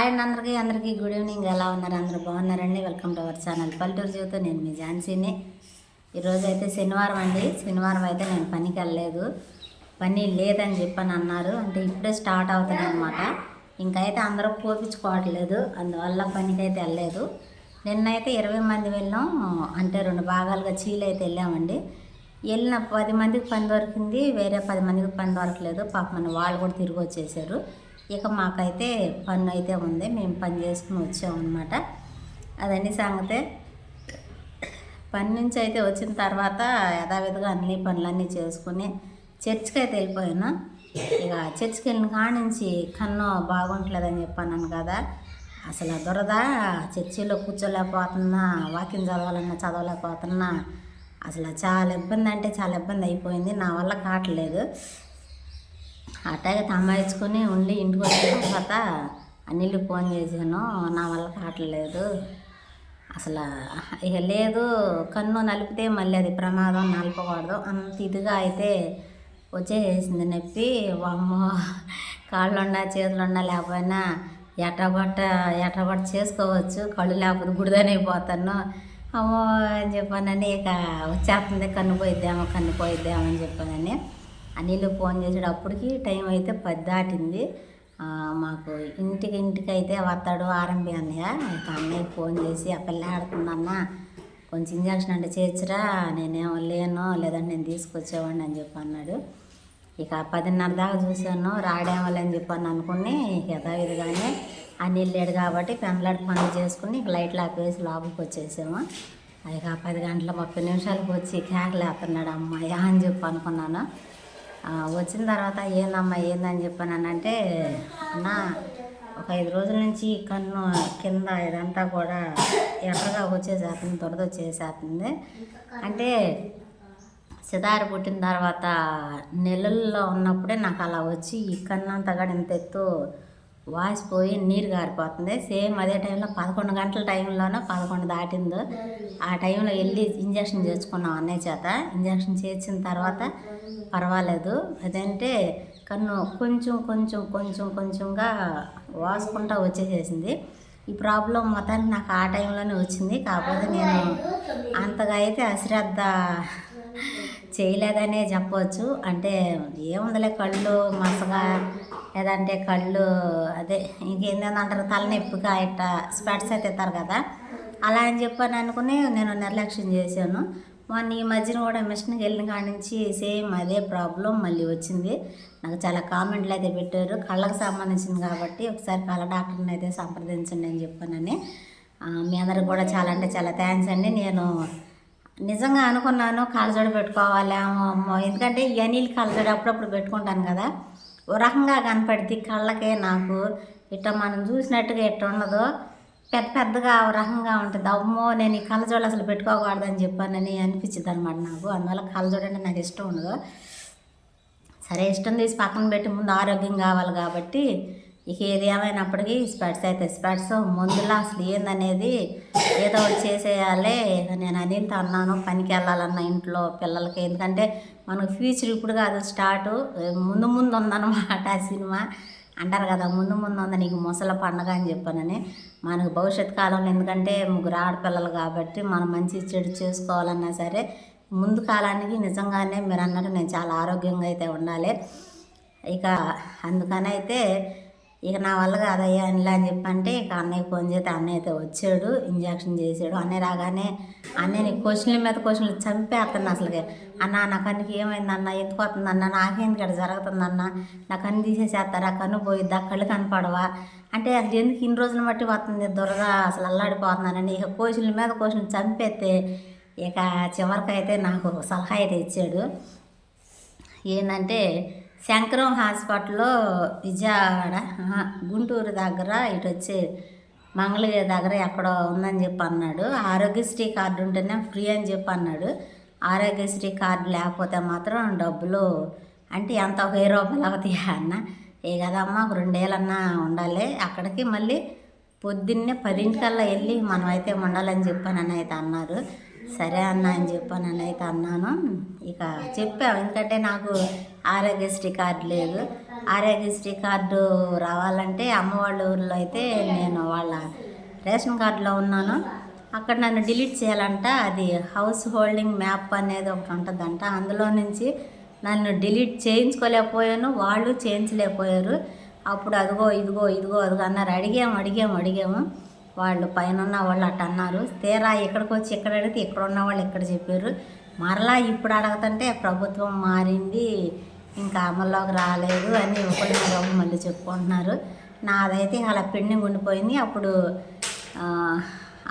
Hi అండి అందరికీ అందరికీ గుడ్ ఈవినింగ్. ఎలా ఉన్నారు? అందరూ బాగున్నారండి? Welcome to our channel. పల్లెటూరు జీవితం. నేను మీ ఝాన్సీని. ఈరోజు అయితే శనివారం అండి. శనివారం అయితే నేను పనికి వెళ్ళలేదు. పని లేదని చెప్పని అన్నారు. అంటే ఇప్పుడే స్టార్ట్ అవుతుంది అనమాట ఇంకైతే అందరూ కోపించుకోవట్లేదు. అందువల్ల పనికి అయితే వెళ్ళలేదు. నిన్నైతే ఇరవై మంది వెళ్ళాం. అంటే రెండు భాగాలుగా చీలు అయితే వెళ్ళామండి. వెళ్ళిన పది మందికి పని దొరికింది. వేరే పది మందికి పని దొరకలేదు. పాపం వాళ్ళు కూడా తిరిగి వచ్చేసారు. ఇక మాకైతే పన్ను అయితే ఉంది. మేము పని చేసుకుని వచ్చామన్నమాట అదన్నీ సంగతే. పని నుంచి అయితే వచ్చిన తర్వాత యథావిధిగా అన్ని పనులన్నీ చేసుకుని చర్చికి అయితే వెళ్ళిపోయాను. ఇక చర్చికి వెళ్ళిన కాడ నుంచి కన్ను బాగుంటలేదని చెప్పాను కదా. అసలు దొరద చర్చిలో కూర్చోలేకపోతున్నా వాకింగ్ చదవాలన్నా చదవలేకపోతున్నా అసలు చాలా ఇబ్బంది అంటే చాలా ఇబ్బంది అయిపోయింది. నా వల్ల కావట్లేదు. అట్టాగే తమ్మాయించుకొని ఉండి ఇంటికి వచ్చిన తర్వాత అన్నిళ్ళు ఫోన్ చేశాను. నా వల్ల కావట్లేదు. అసలు ఇక లేదు కన్ను నలిపితే మళ్ళీ అది ప్రమాదం నలపకూడదు అంత ఇదిగా అయితే వచ్చేసింది నొప్పి. వామ్మో కాళ్ళున్నా చేతులున్నా లేకపోయినా ఎట్టగొట్ట ఎట్టగొట్ట చేసుకోవచ్చు. కళ్ళు లేకపోతే గుడిదనైపోతాను అమ్మో అని చెప్పానని ఇక వచ్చేస్తుంది. కన్ను పోయిద్దామో కన్ను పోయిద్దామని అని చెప్పానని. అనిల్ ఫోన్ చేసేటప్పటికి టైం అయితే పది దాటింది మాకు ఇంటికి ఇంటికి అయితే వస్తాడు ఆరంభి అన్నయ్య. అయితే అన్నయ్యకి ఫోన్ చేసి ఆ పిల్ల ఆడుతుందన్న కొంచెం ఇంజక్షన్ అంటే చేర్చురా నేనేమో లేను లేదంటే నేను తీసుకొచ్చేవాడిని అని చెప్పి అన్నాడు. ఇక పదిన్నర దాకా చూశాను రాడేమో అని చెప్పాను అనుకుని ఇక యథావిధిగానే అనిల్ లేడు కాబట్టి పెందలాడి పనులు చేసుకుని ఇక లైట్లు ఆపేసి లోపలికి వచ్చేసాము. ఇక పది గంటల ముప్పై నిమిషాలకు వచ్చి కేకలేస్తున్నాడు అమ్మాయి అని చెప్పి అనుకున్నాను. వచ్చిన తర్వాత ఏందమ్మా ఏందని చెప్పానంటే అన్న ఒక ఐదు రోజుల నుంచి ఈ కన్ను కింద ఇదంతా కూడా ఎర్రగా వచ్చేసేస్తుంది దురద వచ్చేసేస్తుంది. అంటే సితారు పుట్టిన తర్వాత నెలల్లో ఉన్నప్పుడే నాకు అలా వచ్చి ఈ కన్ను అంతా కూడా ఇంత ఎత్తు వాసిపోయి నీరు గారిపోతుంది. సేమ్ అదే టైంలో పదకొండు గంటల టైంలోనే పదకొండు దాటిందో ఆ టైంలో వెళ్ళి ఇంజక్షన్ చేసుకున్నాం అన్నయ్య చేత. ఇంజక్షన్ చేసిన తర్వాత పర్వాలేదు. అదంటే కన్ను కొంచెం కొంచెం కొంచెం కొంచెంగా వాసుకుంటా వచ్చేసేసింది. ఈ ప్రాబ్లం మొత్తానికి నాకు ఆ టైంలోనే వచ్చింది. కాకపోతే నేను అంతగా అయితే అశ్రద్ధ చేయలేదనే చెప్పవచ్చు. అంటే ఏముందిలే కళ్ళు మసగా లేదంటే కళ్ళు అదే ఇంకేందంటారు తలనొప్పిగా ఇట్ట స్పెట్స్ అయితే ఇస్తారు కదా. అలా అని చెప్పని అనుకుని నేను నిర్లక్ష్యం చేశాను. మొన్న ఈ మధ్యన కూడా మిషన్కి వెళ్ళిన కాడి నుంచి సేమ్ అదే ప్రాబ్లం మళ్ళీ వచ్చింది. నాకు చాలా కామెంట్లు అయితే పెట్టారు. కళ్ళకు సంబంధించింది కాబట్టి ఒకసారి కళ్ళ డాక్టర్ని అయితే సంప్రదించండి అని చెప్పానని. మీ అందరికి కూడా చాలా అంటే చాలా థ్యాంక్స్ అండి. నేను నిజంగా అనుకున్నాను కాళ్ళజోడు పెట్టుకోవాలి అమ్మో ఎందుకంటే ఈ అనిల్ కాళ్ళజోడు అప్పుడప్పుడు పెట్టుకుంటాను కదా. ఓ రకంగా కనపడితే కళ్ళకే నాకు. ఇట్ట మనం చూసినట్టుగా ఇట్ట ఉండదు పెద్ద పెద్దగా ఓ రకంగా ఉంటుంది. అమ్మో నేను ఈ కళ్ళజోడు అసలు పెట్టుకోకూడదని చెప్పానని అనిపించింది అనమాట నాకు. అందువల్ల కళ్ళజోడు అంటే నాకు ఇష్టం ఉండదు. సరే ఇష్టం తీసి పక్కన పెట్టి ముందు ఆరోగ్యం కావాలి కాబట్టి ఇక ఏది ఏమైనప్పటికీ స్పెట్స్ అయితే స్పెట్స్. ముందులా అసలు ఏందనేది ఏదో ఒకటి చేసేయాలి. నేను అనిల్తో అన్నాను పనికి వెళ్ళాలన్న ఇంట్లో పిల్లలకి. ఎందుకంటే మనకు ఫ్యూచర్ ఇప్పుడు కాదు స్టార్ట్. ముందు ముందు ఉందన్నమాట ఆ సినిమా. అంటారు కదా ముందు ముందు ఉంది నీకు ముసల పండగ అని చెప్పానని. మనకు భవిష్యత్ కాలంలో ఎందుకంటే ముగ్గురు ఆడపిల్లలు కాబట్టి మనం మంచి చెడు చేసుకోవాలన్నా సరే ముందు కాలానికి నిజంగానే మీరు అన్నట్టు నేను చాలా ఆరోగ్యంగా అయితే ఉండాలి. ఇక అందుకని అయితే ఇక నా వల్ల కాదయ్యా ఇలా అని చెప్పంటే ఇక అన్నయ్య ఫోన్ చేస్తే అన్నయ్య అయితే వచ్చాడు ఇంజక్షన్ చేసాడు అన్నయ్య రాగానే అన్నయ్యని క్వశ్చన్ల మీద క్వశ్చన్లు చంపేస్తాను అసలుకి. అన్న నా కన్నుకి ఏమైంది అన్న? ఎందుకు అన్న? నాకేంది ఇక్కడ జరుగుతుంది అన్న? నా కన్ను తీసేసేస్తారా? కన్ను పోయిద్దా? కళ్ళు కనపడవా? అంటే అసలు ఎందుకు ఇన్ని రోజులు బట్టి వస్తుంది దురద అసలు అల్లాడిపోతున్నానని ఇక క్వశ్చన్ల మీద క్వశ్చన్లు చంపేస్తే ఇక చివరికైతే నాకు సలహా అయితే ఇచ్చాడు. ఏంటంటే శంకరం హాస్పిటల్లో విజయవాడ గుంటూరు దగ్గర ఇటు వచ్చి మంగళగిరి దగ్గర ఎక్కడో ఉందని చెప్పి అన్నాడు ఆరోగ్యశ్రీ కార్డు ఉంటేనే ఫ్రీ అని చెప్పి అన్నాడు ఆరోగ్యశ్రీ కార్డు లేకపోతే మాత్రం డబ్బులు అంటే ఎంత? ఒక వెయ్యి రూపాయలు అవుతాయి అన్న? ఏ కదమ్మా ఒక రెండేళ్ళన్నా ఉండాలి. అక్కడికి మళ్ళీ పొద్దున్నే పదింటికల్లా వెళ్ళి మనం అయితే ఉండాలని చెప్పానని అయితే అన్నారు. సరే అన్న అని చెప్పానని అయితే అన్నాను. ఇక చెప్పాము ఎందుకంటే నాకు ఆరోగ్యశ్రీ కార్డు లేదు. ఆరోగ్యశ్రీ కార్డు రావాలంటే అమ్మవాళ్ళ ఊర్లో అయితే నేను వాళ్ళ రేషన్ కార్డులో ఉన్నాను. అక్కడ నన్ను డిలీట్ చేయాలంట. అది హౌస్ హోల్డింగ్ మ్యాప్ అనేది ఒకటి ఉంటుందంట. అందులో నుంచి నన్ను డిలీట్ చేయించుకోలేకపోయాను. వాళ్ళు చేయించలేకపోయారు. అప్పుడు అదిగో ఇదిగో ఇదిగో అదిగో అన్నారు. అడిగాము అడిగాము అడిగాము. వాళ్ళు పైన ఉన్న వాళ్ళు అట్ట అన్నారు. తీరా ఇక్కడికి వచ్చి ఇక్కడ అడిగితే ఇక్కడ ఉన్న వాళ్ళు ఇక్కడ చెప్పారు? మరలా ఇప్పుడు అడగతంటే ప్రభుత్వం మారింది ఇంకా అమల్లోకి రాలేదు అని ఒకళ్ళు మరొకరు మళ్ళీ చెప్పుకుంటున్నారు. నాదైతే అలా పెండింగ్ ఉండిపోయింది. అప్పుడు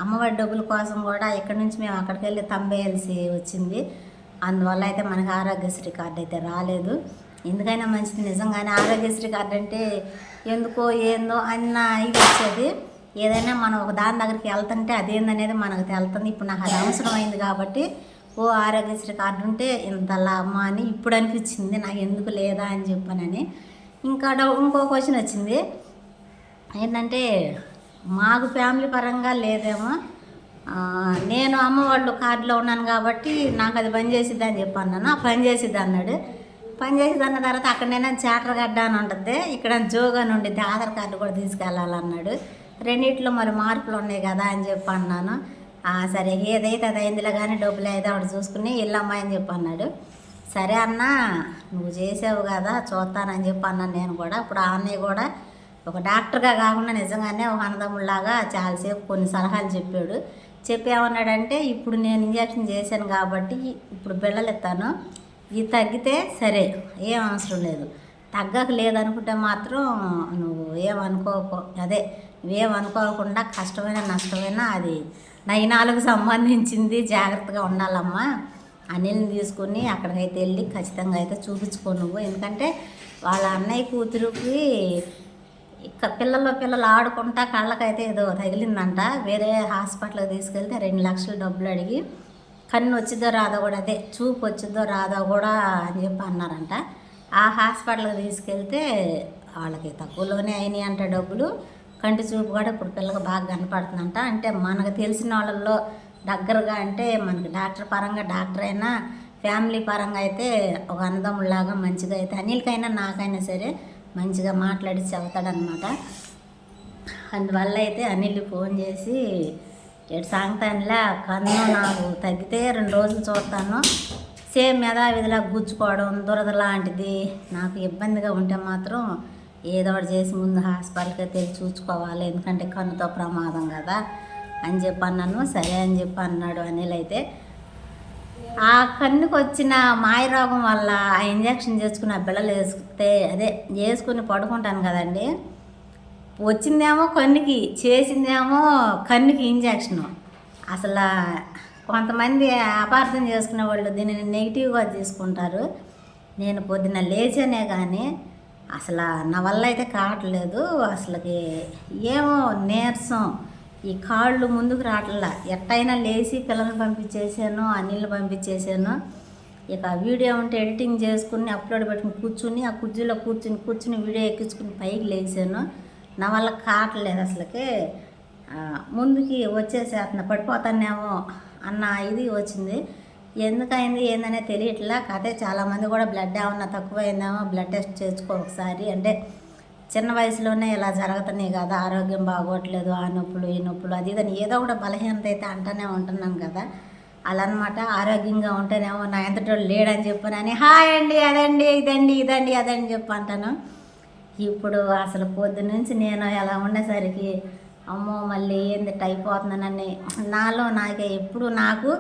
అమ్మఒడి డబ్బుల కోసం కూడా ఇక్కడి నుంచి మేము అక్కడికి వెళ్ళి తంబేయాల్సి వచ్చింది. అందువల్ల అయితే మనకి ఆరోగ్యశ్రీ కార్డు అయితే రాలేదు. ఎందుకైనా మంచిది. నిజంగానే ఆరోగ్యశ్రీ కార్డు అంటే ఎందుకో ఏందో అన్న ఇది వచ్చేది. ఏదైనా మనం ఒక దాని దగ్గరికి వెళ్తుంటే అదేందనేది మనకు తెలుతుంది ఇప్పుడు నాకు అది అవసరమైంది కాబట్టి ఓ ఆరోగ్యశ్రీ కార్డు ఉంటే ఇంత లాభమా అని ఇప్పుడు అనిపించింది. నాకు ఎందుకు లేదా అని చెప్పానని. ఇంకా డౌ- ఇంకో క్వశ్చన్ వచ్చింది. ఏంటంటే మాకు ఫ్యామిలీ పరంగా లేదేమో. నేను అమ్మ వాళ్ళు కార్డులో ఉన్నాను కాబట్టి నాకు అది పని చేసిద్ది అని చెప్పి అన్నాను "ఆ, పని చేసిద్ది అన్నాడు. పని చేసిద్ది అన్న తర్వాత అక్కడ నేను చాటర్ గడ్డ అని ఉంటుంది. ఇక్కడ జోగా అని ఉండిద్ది ఆధార్ కార్డు కూడా తీసుకెళ్ళాలన్నాడు. రెండిట్లో మరి మార్పులు ఉన్నాయి కదా అని చెప్పి అన్నాను. సరే ఏదైతే అది అయిందిలే కానీ డబ్బులు అయితే ఆవిడ చూసుకుని వెళ్ళమ్మా అని చెప్పి అన్నాడు. సరే అన్న నువ్వు చేసావు కదా చూస్తానని చెప్పి అన్నాను నేను కూడా. ఇప్పుడు ఆ అన్నయ్య కూడా ఒక డాక్టర్గా కాకుండా నిజంగానే ఒక అన్నదమ్ముళ్ళలాగా చాలాసేపు కొన్ని సలహాలు చెప్పాడు. చెప్పేమన్నాడంటే ఇప్పుడు నేను ఇంజక్షన్ చేశాను కాబట్టి ఇప్పుడు బిళ్ళలు ఇస్తాను. ఇది తగ్గితే సరే ఏం అవసరం లేదు. తగ్గక లేదనుకుంటే మాత్రం నువ్వు ఏమనుకోకు. అదే ఇవేమనుకోకుండా కష్టమైన నష్టమైన అది నయనాలకు సంబంధించింది జాగ్రత్తగా ఉండాలమ్మా. అనిల్ని తీసుకుని అక్కడికైతే వెళ్ళి ఖచ్చితంగా అయితే చూపించుకో నువ్వు. ఎందుకంటే వాళ్ళ అన్నయ్య కూతురుకి ఇక పిల్లలు పిల్లలు ఆడుకుంటా కళ్ళకైతే ఏదో తగిలిందంట. వేరే హాస్పిటల్కి తీసుకెళ్తే రెండు లక్షలు డబ్బులు అడిగి కన్ను వచ్చిద్దో రాదో కూడా అదే చూపు వచ్చిద్దో రాదో కూడా అని చెప్పి అన్నారంట. ఆ హాస్పిటల్కి తీసుకెళ్తే వాళ్ళకి తక్కువలోనే అయినాయి అంట డబ్బులు. కంటి చూపు కూడా ఇప్పుడు పిల్లకి బాగా కనపడుతుందంట. అంటే మనకు తెలిసిన వాళ్ళల్లో దగ్గరగా అంటే మనకి డాక్టర్ పరంగా డాక్టర్ అయినా ఫ్యామిలీ పరంగా అయితే ఒక అన్నదమ్ములాగా మంచిగా అయితే అనిల్కైనా నాకైనా సరే మంచిగా మాట్లాడి చెబుతాడనమాట అందువల్ల అయితే అనిల్ ఫోన్ చేసి ఏడు సాంగతానిలా కన్ను నాకు తగ్గితే రెండు రోజులు చూస్తాను. సేమ్ యథావిధిలా గుచ్చుకోవడం దురద లాంటిది నాకు ఇబ్బందిగా ఉంటే మాత్రం ఏదో ఒకటి చేసి ముందు హాస్పిటల్కి వెళ్ళి చూసుకోవాలి. ఎందుకంటే కన్నుతో ప్రమాదం కదా. అని చెప్పి అన్నాను. సరే అని చెప్పి అన్నాడు అనిల్ అయితే. ఆ కన్నుకు వచ్చిన మాయరోగం వల్ల ఆ ఇంజక్షన్ చేసుకుని ఆ బిళ్ళలు వేసుకుంటే అదే వేసుకుని పడుకుంటాను కదండి. వచ్చిందేమో కన్నుకి చేసిందేమో కన్నుకి ఇంజక్షను. అసలు కొంతమంది అపార్థం చేసుకునే వాళ్ళు దీనిని నెగిటివ్గా తీసుకుంటారు. నేను పొద్దున లేచానే కానీ అసలు నా వల్ల అయితే కావట్లేదు. అసలుకి ఏమో నీరసం. ఈ కాళ్ళు ముందుకు రావట్లా ఎట్టయినా లేచి పిల్లల్ని పంపించేసాను అనిల్ని పంపించేసాను. ఇక వీడియో ఉంటే ఎడిటింగ్ చేసుకుని అప్లోడ్ పెట్టుకుని కూర్చుని ఆ కుర్చీలో కూర్చుని కూర్చుని వీడియో ఎక్కించుకుని పైకి లేచాను. నా వల్ల కావట్లేదు అసలుకి. ముందుకి వచ్చేసేస్తున్నా పడిపోతానేమో అన్న ఇది వచ్చింది. ఎందుకైంది ఏందనే తెలియట్లా. కథే చాలామంది కూడా బ్లడ్ ఏమన్నా తక్కువైందేమో బ్లడ్ టెస్ట్ చేసుకో ఒకసారి. అంటే చిన్న వయసులోనే ఇలా జరుగుతున్నాయి కదా ఆరోగ్యం బాగోట్లేదు ఆ నొప్పులు ఈ నొప్పులు అది ఇదని ఏదో కూడా బలహీనత అయితే అంటూనే ఉంటున్నాను కదా. అలా అనమాట ఆరోగ్యంగా ఉంటేనేమో నా ఎంతటోళ్ళు లేడని చెప్పానని హాయ్ అండి అదండి ఇదండి ఇదండి అదండి చెప్పి అంటాను. ఇప్పుడు అసలు పొద్దు నుంచి నేను ఎలా ఉండేసరికి అమ్మో మళ్ళీ ఏంది అయిపోతుందనని నాలో నాకే ఎప్పుడు నాకు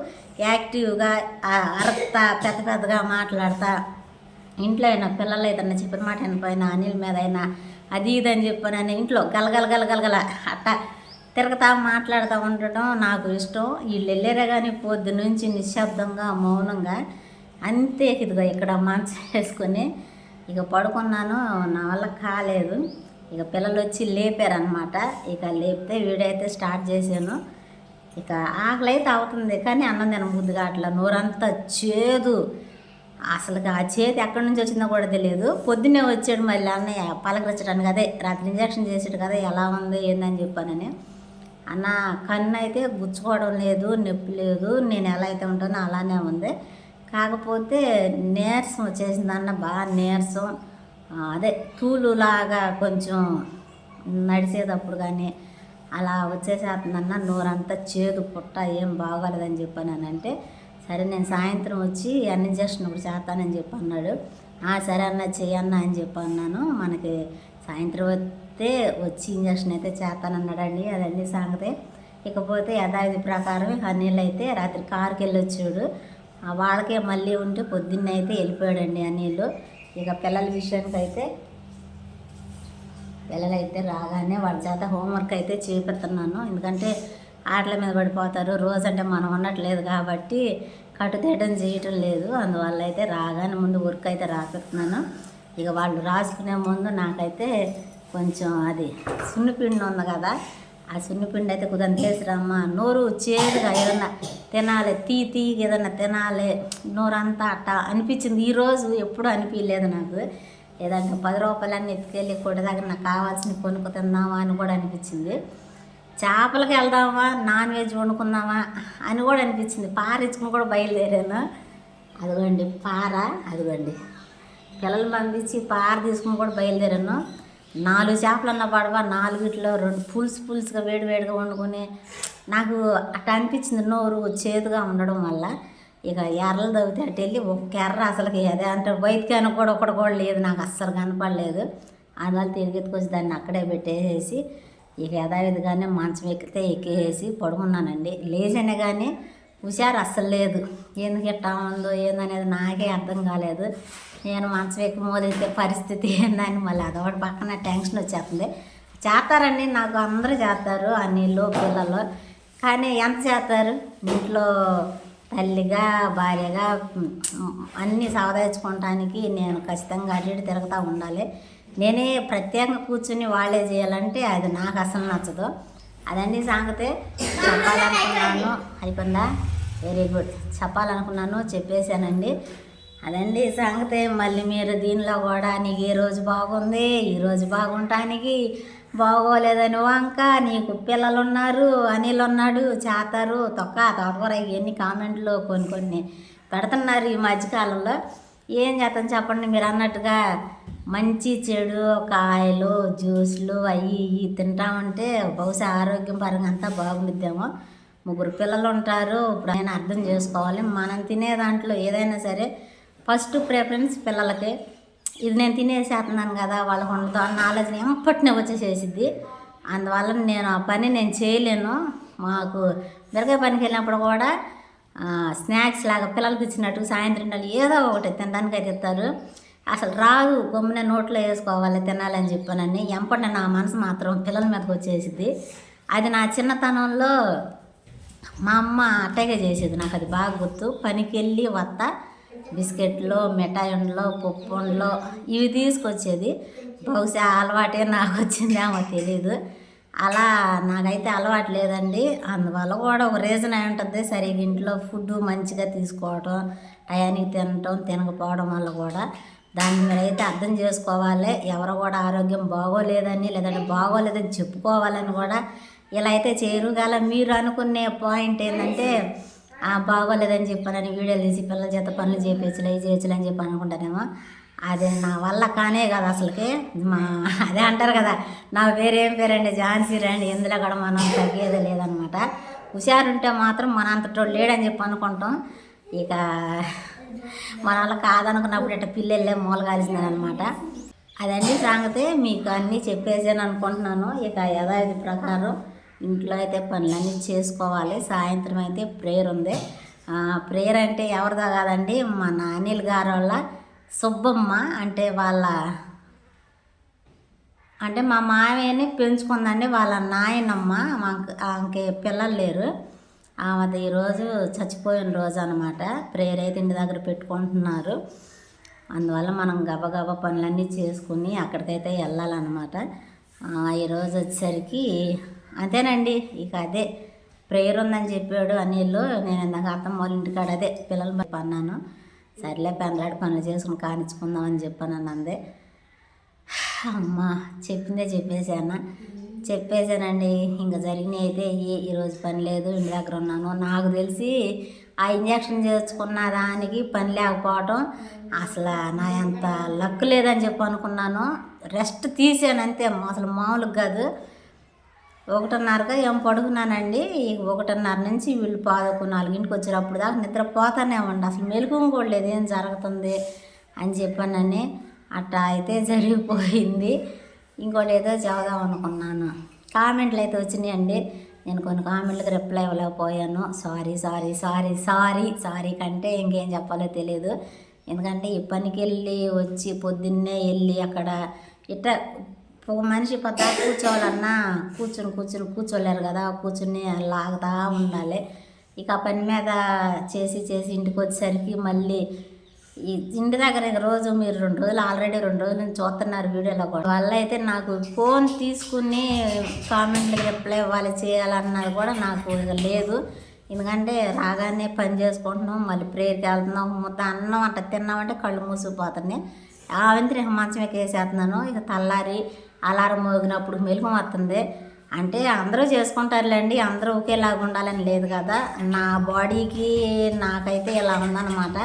యాక్టివ్గా ఆ అరక్తా పెద్ద పెద్దగా మాట్లాడతా. ఇంట్లో అయినా పిల్లలు ఏదన్నా చెప్పిన మాట అయినా అనిల్ మీద అయినా అది ఇది అని చెప్పానని ఇంట్లో గలగల గలగలగల అట్ట తిరగతా మాట్లాడుతూ ఉండటం నాకు ఇష్టం. వీళ్ళు వెళ్ళారే కానీ పొద్దు నుంచి నిశ్శబ్దంగా మౌనంగా అంతే ఇదిగో ఇక్కడ మంచం వేసుకొని ఇక పడుకున్నాను. నా వల్ల కాలేదు. ఇక పిల్లలు వచ్చి లేపారనమాట ఇక లేపితే వీడైతే స్టార్ట్ చేశాను. ఇక ఆకలి అయితే అవుతుంది కానీ అన్నం తిన బుద్ధి నోరంతా చేదు. అసలు ఆ చేతి ఎక్కడి నుంచి వచ్చిందో కూడా తెలియదు. పొద్దున్నే వచ్చాడు మళ్ళీ అన్నయ్య. పలకరించడానికి అదే రాత్రి ఇంజక్షన్ చేసాడు కదా ఎలా ఉంది ఏందని చెప్పానని. అన్న కన్ను అయితే గుచ్చుకోవడం లేదు నొప్పి లేదు నేను ఎలా అయితే ఉంటానో అలానే ఉంది. కాకపోతే నీరసం వచ్చేసింది అన్న బాగా నీరసం. అదే తూలులాగా కొంచెం నడిచేటప్పుడు కానీ అలా వచ్చేసేస్తుందన్న నోరంతా చేదు పుట్ట ఏం బాగోలేదని చెప్పానంటే సరే నేను సాయంత్రం వచ్చి అన్ని ఇంజక్షన్ ఇప్పుడు చేస్తానని చెప్పి అన్నాడు "ఆ, సరే అన్న చెయ్యన్న అని చెప్పి అన్నాను మనకి సాయంత్రం వస్తే వచ్చి ఇంజక్షన్ అయితే చేస్తానన్నాడండి. అదండి సంగతే. ఇకపోతే యథావిధి ప్రకారం అనిల్ అయితే రాత్రి కారుకి వెళ్ళి వచ్చాడు వాళ్ళకే మళ్ళీ ఉంటే పొద్దున్న అయితే వెళ్ళిపోయాడండి అనిల్ ఇక పిల్లల విషయానికి అయితే పిల్లలైతే రాగానే వాళ్ళ చేత హోంవర్క్ అయితే చేపిస్తున్నాను ఎందుకంటే ఆటల మీద పడిపోతారు. రోజంటే మనం ఉండట్లేదు కాబట్టి కట్టుతేయడం చేయటం లేదు. అందువల్ల అయితే రాగానే ముందు వర్క్ అయితే రాపిస్తున్నాను ఇక వాళ్ళు రాసుకునే ముందు నాకైతే కొంచెం అది సున్నిపిండి ఉంది కదా ఆ సున్నిపిండి అయితే కుదంతేసి రమ్మ నోరు చేదుగా ఏదన్నా తినాలి తీ తీ ఏదైనా తినాలి నోరంతా అట్ట అనిపించింది. ఈరోజు ఎప్పుడూ అనిపించలేదు నాకు. ఏదంటే పది రూపాయలన్నీ ఎత్తుకెళ్ళి కొట్టి దగ్గర నాకు కావాల్సిన కొనుక్కు తిందామా అని కూడా అనిపించింది. చేపలకి వెళ్దామా నాన్ వెజ్ వండుకుందామా అని కూడా అనిపించింది. పార ఇచ్చుకుని కూడా బయలుదేరాను. అదిగోండి పార అదిగోండి. పిల్లలు పంపించి పార తీసుకుని కూడా బయలుదేరాను. నాలుగు చేపలు అన్న పడవ నాలుగిట్లో రెండు పులుసు పులుసుగా వేడి వేడిగా వండుకొని నాకు అట్లా అనిపించింది నోరు చేదుగా ఉండడం వల్ల. ఇక ఎర్రలు తవ్వితే అటు వెళ్ళి ఒక్క ఎర్ర అసలుకి అదే అంటే బయటికి కూడా ఒకటి కూడా లేదు నాకు అస్సలు కనపడలేదు. అందువల్ల తిరిగెత్తుకొచ్చి దాన్ని అక్కడే పెట్టేసేసి ఇక యథావిధిగానే మంచం ఎక్కితే ఎక్కేసి పడుకున్నానండి. లేచనే కానీ హుషారు అస్సలు లేదు. ఎందుకు ఎట్టా ఉందో ఏందనేది నాకే అర్థం కాలేదు. నేను మంచం ఎక్కి మోదితే పరిస్థితి ఏందని మళ్ళీ అదొకటి పక్కన టెన్షన్ వచ్చేస్తుంది. చేస్తారండి నాకు అందరూ చేస్తారు ఆ నీళ్ళు పిల్లలు. కానీ ఎంత చేస్తారు? ఇంట్లో తల్లిగా భార్యగా అన్నీ సవదాయించుకోవటానికి నేను ఖచ్చితంగా అటు ఇటు తిరుగుతూ ఉండాలి. నేనే ప్రత్యేకంగా కూర్చుని వాళ్ళే చేయాలంటే అది నాకు అసలు నచ్చదు. అదండి సాగితే. చెప్పాలనుకున్నాను. అయిపోయిందా వెరీ గుడ్ చెప్పాలనుకున్నాను చెప్పేశానండి. అదండి సాగితే. మళ్ళీ మీరు దీనిలో కూడా నీకు ఏ రోజు బాగుంది ఈరోజు బాగుండటానికి బాగుంటానికి బాగోలేదని వంక నీకు పిల్లలు ఉన్నారు అనిల్ ఉన్నాడు చేతారు తొక్క తోటకూర ఇవన్నీ కామెంట్లు కొన్ని కొన్ని పెడుతున్నారు ఈ మధ్యకాలంలో. ఏం చేస్తాం చెప్పండి మీరు అన్నట్టుగా మంచి చెడు కాయలు జ్యూస్లు అవి ఇవి తింటామంటే బహుశా ఆరోగ్యం పరంగా అంతా బాగుండిద్దేమో. ముగ్గురు పిల్లలు ఉంటారు ఇప్పుడు ఆయన అర్థం చేసుకోవాలి. మనం తినే దాంట్లో ఏదైనా సరే ఫస్ట్ ప్రిఫరెన్స్ పిల్లలకి. ఇది నేను తినేసేస్తున్నాను కదా వాళ్ళకు ఉండదు అన్న ఆలోచన ఎంపటినే వచ్చేసేసిద్ది. అందువల్ల నేను ఆ పని నేను చేయలేను. మాకు మిరకాయ పనికి వెళ్ళినప్పుడు కూడా స్నాక్స్ లాగా పిల్లలకి ఇచ్చినట్టు సాయంత్రం నెల ఏదో ఒకటి తినడానికి అయితే ఇస్తారు. అసలు రాదు గమ్మున నోట్లో వేసుకోవాలి తినాలని చెప్పానని ఎంపటి నా మనసు మాత్రం పిల్లల మీదకి వచ్చేసింది అది నా చిన్నతనంలో మా అమ్మ అట్టగే చేసేది నాకు అది బాగా గుర్తు. పనికి వెళ్ళి వత్త బిస్కెట్లు మిఠాయిలో పప్పులో ఇవి తీసుకొచ్చేది. బహుశా అలవాటే నాకు వచ్చిందేమో తెలీదు. అలా నాకైతే అలవాటు లేదండి. అందువల్ల కూడా ఒక రీజన్ అయి ఉంటుంది. సరిగ్గా ఇంట్లో ఫుడ్ మంచిగా తీసుకోవడం టయానికి తినటం తినకపోవడం వల్ల కూడా దాన్ని మీరైతే అర్థం చేసుకోవాలి. ఎవరు కూడా ఆరోగ్యం బాగోలేదని లేదంటే బాగోలేదని చెప్పుకోవాలని కూడా ఇలా అయితే చేయరు గల మీరు అనుకునే పాయింట్ ఏంటంటే బాగోలేదని చెప్పానని వీడియోలు తీసి పిల్లల చేత పనులు చేయించలే ఇది చేయొచ్చులే అని చెప్పి అనుకుంటానేమో. అది నా వల్ల కానే కదా అసలుకి. మా అదే అంటారు కదా నా పేరేం పేరండి ఝాన్సీ రండి ఇందులో కూడా మనం తగ్గేది లేదనమాట. హుషారుంటే మాత్రం మన అంతటోడు లేడని చెప్పి అనుకుంటాం. ఇక మన వల్ల కాదనుకున్నప్పుడు ఇట్ట పిల్లలే మూలగాల్సిందని అనమాట అదండి సంగతి మీకు అన్నీ చెప్పేసాను అనుకుంటున్నాను ఇక యథావిధి ప్రకారం ఇంట్లో అయితే పనులన్నీ చేసుకోవాలి. సాయంత్రం అయితే ప్రేయర్ ఉంది. ప్రేయర్ అంటే ఎవరిదో కాదండి మన అనిల్ గారు వాళ్ళ సుబ్బమ్మ అంటే వాళ్ళ అంటే మా మామయ్యని పెంచుకుందండి వాళ్ళ నాయనమ్మ. మాకు ఆమెకి పిల్లలు లేరు. ఆమెది ఈరోజు చచ్చిపోయిన రోజు అనమాట ప్రేయర్ అయితే ఇంటి దగ్గర పెట్టుకుంటున్నారు. అందువల్ల మనం గబగబా పనులన్నీ చేసుకుని అక్కడికైతే వెళ్ళాలన్నమాట. ఈరోజు వచ్చేసరికి అంతేనండి ఇక అదే. ప్రేయర్ ఉందని చెప్పాడు అనిల్లు నేను ఇందాక అత్తమ్మ వాళ్ళ ఇంటికాడ అదే పిల్లలు పన్నాను సర్లే పెందలాడి పనులు చేసుకుని కానిచ్చుకుందాం అని చెప్పాను అందే. అమ్మా చెప్పిందే చెప్పేశాను? చెప్పేశానండి ఇంకా జరిగినాయి అయితే ఏ ఈరోజు పని లేదు ఇంటి దగ్గర ఉన్నాను. నాకు తెలిసి ఆ ఇంజక్షన్ చేసుకున్న దానికి పని లేకపోవటం అసలు నా ఎంత లక్ లేదని చెప్పి అనుకున్నాను రెస్ట్ తీసాను అంతే అసలు మామూలుగా కాదు. ఒకటిన్నరగా ఏం పడుకున్నానండి. ఒకటిన్నర నుంచి వీళ్ళు పాదకు నాలుగింటికి వచ్చేటప్పుడు దాకా నిద్రపోతానే ఉండి. అసలు మెలకు కూడా లేదు. ఏం జరుగుతుంది అని చెప్పానని అట్లా అయితే జరిగిపోయింది. ఇంకోటి ఏదో చదుదాం అనుకున్నాను. కామెంట్లు అయితే వచ్చినాయండి. నేను కొన్ని కామెంట్లకు reply ఇవ్వలేకపోయాను. Sorry sorry sorry sorry sorry కంటే ఇంకేం చెప్పాలో తెలియదు ఎందుకంటే ఈ పనికి వెళ్ళి వచ్చి పొద్దున్నే వెళ్ళి అక్కడ ఇట్ట ఒక మనిషి పద్దా కూర్చోవాలన్నా కూర్చుని కూర్చుని కూర్చోలేరు కదా కూర్చుని లాగుతా ఉండాలి. ఇక ఆ పని మీద చేసి చేసి ఇంటికి వచ్చేసరికి మళ్ళీ ఇంటి దగ్గర ఇక రోజు మీరు రెండు రోజులు ఆల్రెడీ రెండు రోజులు నుంచి చూస్తున్నారు వీడియోలో కూడా. వల్ల అయితే నాకు ఫోన్ తీసుకుని కామెంట్లు రిప్లై ఇవ్వాలి చేయాలన్నది కూడా నాకు ఇక లేదు. ఎందుకంటే రాగానే పని చేసుకుంటున్నాం మళ్ళీ ప్రేయర్కి వెళ్తున్నాం ముద్ద అన్నం అంట తిన్నామంటే కళ్ళు మూసిపోతున్నాయి ఆ వెంటనే మంచం ఎక్కేసేస్తున్నాను ఇక తెల్లారి అలారం మోగినప్పుడు మెలకు వస్తుంది. అంటే అందరూ చేసుకుంటారులేండి అందరూ ఒకేలాగా ఉండాలని లేదు కదా. నా బాడీకి నాకైతే ఇలా ఉందన్నమాట.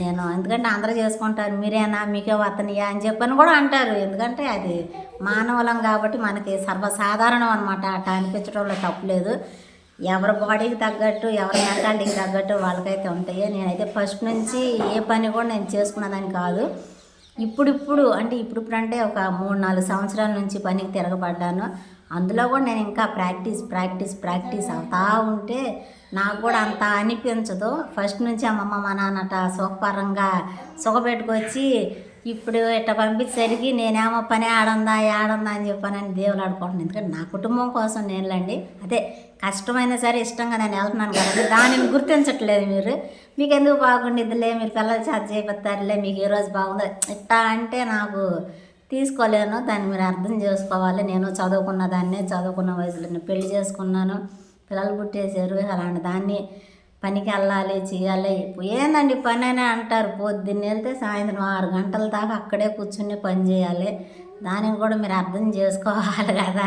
నేను ఎందుకంటే అందరూ చేసుకుంటారు మీరేనా మీకే వతనియా అని చెప్పని కూడా అంటారు. ఎందుకంటే అది మానవులం కాబట్టి మనకి సర్వసాధారణం అనమాట అట్లా అనిపించడంలో తప్పులేదు ఎవరి బాడీకి తగ్గట్టు ఎవరి మెంటాలిటీకి తగ్గట్టు వాళ్ళకైతే ఉంటాయి. నేనైతే ఫస్ట్ నుంచి ఏ పని కూడా నేను చేసుకున్నదని కాదు. ఇప్పుడిప్పుడు అంటే ఇప్పుడిప్పుడు అంటే ఒక మూడు నాలుగు సంవత్సరాల నుంచి పనికి తిరగబడ్డాను. అందులో కూడా నేను ఇంకా ప్రాక్టీస్ ప్రాక్టీస్ ప్రాక్టీస్ అవుతా ఉంటే నాకు కూడా అంత అనిపించదు. ఫస్ట్ నుంచి అమ్మమ్మ మా నాన్నట సుఖపరంగా సుఖపెట్టుకొచ్చి ఇప్పుడు ఇట్లా పంపించేసరికి నేనేమో పని ఆడుందా ఆడుందా అని చెప్పానని దేవులు ఆడుకుంటున్నాను ఎందుకంటే నా కుటుంబం కోసం నేనులండి. అదే కష్టమైనా సరే ఇష్టంగా నేను వెళ్తున్నాను కదండి దానిని గుర్తించట్లేదు మీరు. మీకు ఎందుకు బాగుండిద్దిలే మీరు పిల్లలు చేత చేపిస్తారులే మీకు ఏ రోజు బాగుందో ఇట్టా అంటే నాకు తీసుకోలేను. దాన్ని మీరు అర్థం చేసుకోవాలి. నేను చదువుకున్న దాన్నే చదువుకున్న వయసులో నేను పెళ్ళి చేసుకున్నాను. పిల్లలు పుట్టేసారు అలాంటి దాన్ని పనికి వెళ్ళాలి చేయాలి ఏందండి పని అని అంటారు? పొద్దున్న వెళ్తే సాయంత్రం ఆరు గంటల దాకా అక్కడే కూర్చుని పని చేయాలి. దానికి కూడా మీరు అర్థం చేసుకోవాలి కదా.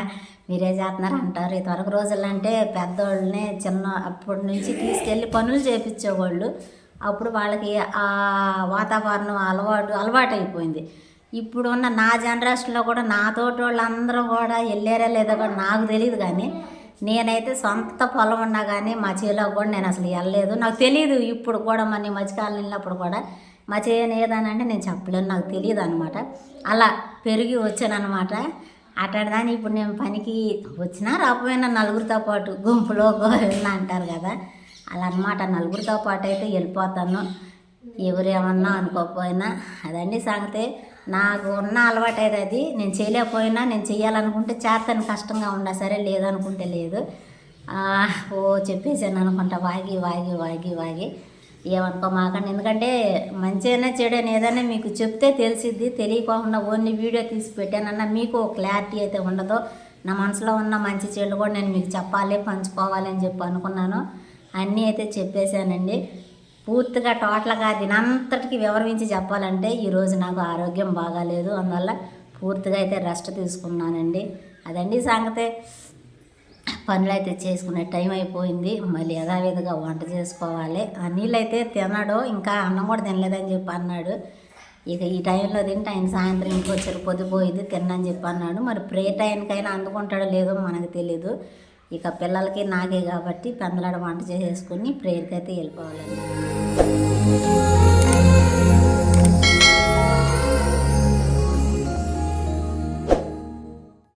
మీరే చేస్తున్నారు అంటారు. త్వరకు రోజులు అంటే పెద్దోళ్ళని చిన్న అప్పటి నుంచి తీసుకెళ్ళి పనులు చేపించేవాళ్ళు. అప్పుడు వాళ్ళకి ఆ వాతావరణం అలవాటు అలవాటు అయిపోయింది ఇప్పుడు ఉన్న నా జనరేషన్లో కూడా నాతోటి వాళ్ళందరూ కూడా వెళ్ళారా లేదో కూడా నాకు తెలియదు కానీ నేనైతే సొంత పొలం ఉన్నా కానీ మా చేలో కూడా నేను అసలు వెళ్ళలేదు. నాకు తెలియదు ఇప్పుడు కూడా మన మధ్యకాలం వెళ్ళినప్పుడు కూడా మా చేయని ఏదనంటే నేను చెప్పలేను నాకు తెలియదు అనమాట అలా పెరిగి వచ్చానమాట అట్లాంటి ఇప్పుడు నేను పనికి వచ్చినా రాకపోయినా నలుగురితో పాటు గుంపులో గోవింద అంటారు కదా అలా అనమాట నలుగురితో పాటు అయితే వెళ్ళిపోతాను. ఎవరేమన్నా అనుకోకపోయినా అదండి సంగతే. నాకు ఉన్న అలవాటు అయితే అది? నేను చేయలేకపోయినా నేను చేయాలనుకుంటే చేస్తాను కష్టంగా ఉన్నా సరే లేదనుకుంటే లేదు. ఓ చెప్పేసాను అనుకుంటా వాగి వాగి వాగి వాగి. ఏమనుకో మాకండి ఎందుకంటే మంచిగానే చెడని ఏదైనా మీకు చెప్తే తెలిసిద్ది తెలియకోకుండా ఓన్లీ వీడియో తీసి పెట్టానన్నా మీకు క్లారిటీ అయితే ఉండదు. నా మనసులో ఉన్న మంచి చెడు కూడా నేను మీకు చెప్పాలి పంచుకోవాలి అని చెప్పి అనుకున్నాను. అన్నీ అయితే చెప్పేశానండి. పూర్తిగా టోటల్గా దీనంతటికి వివరించి చెప్పాలంటే ఈరోజు నాకు ఆరోగ్యం బాగాలేదు. అందువల్ల పూర్తిగా అయితే రెస్ట్ తీసుకున్నానండి. అదండి సంగతే. పనులు అయితే చేసుకునే టైం అయిపోయింది. మళ్ళీ యథావిధిగా వంట చేసుకోవాలి. ఆ నీళ్ళు అయితే తినడు. ఇంకా అన్నం కూడా తినలేదని చెప్పి అన్నాడు. ఇక ఈ టైంలో తింటే ఆయన సాయంత్రం ఇంటికి వచ్చారు పొద్దుపోయింది తిన్నని చెప్పి అన్నాడు. మరి ప్రే టైంకైనా అందుకుంటాడో లేదో మనకు తెలీదు. ఇక పిల్లలకి నాకే కాబట్టి పెందలాడ వంట చేసేసుకుని ప్రేయర్కి అయితే వెళ్ళిపోవాలండి.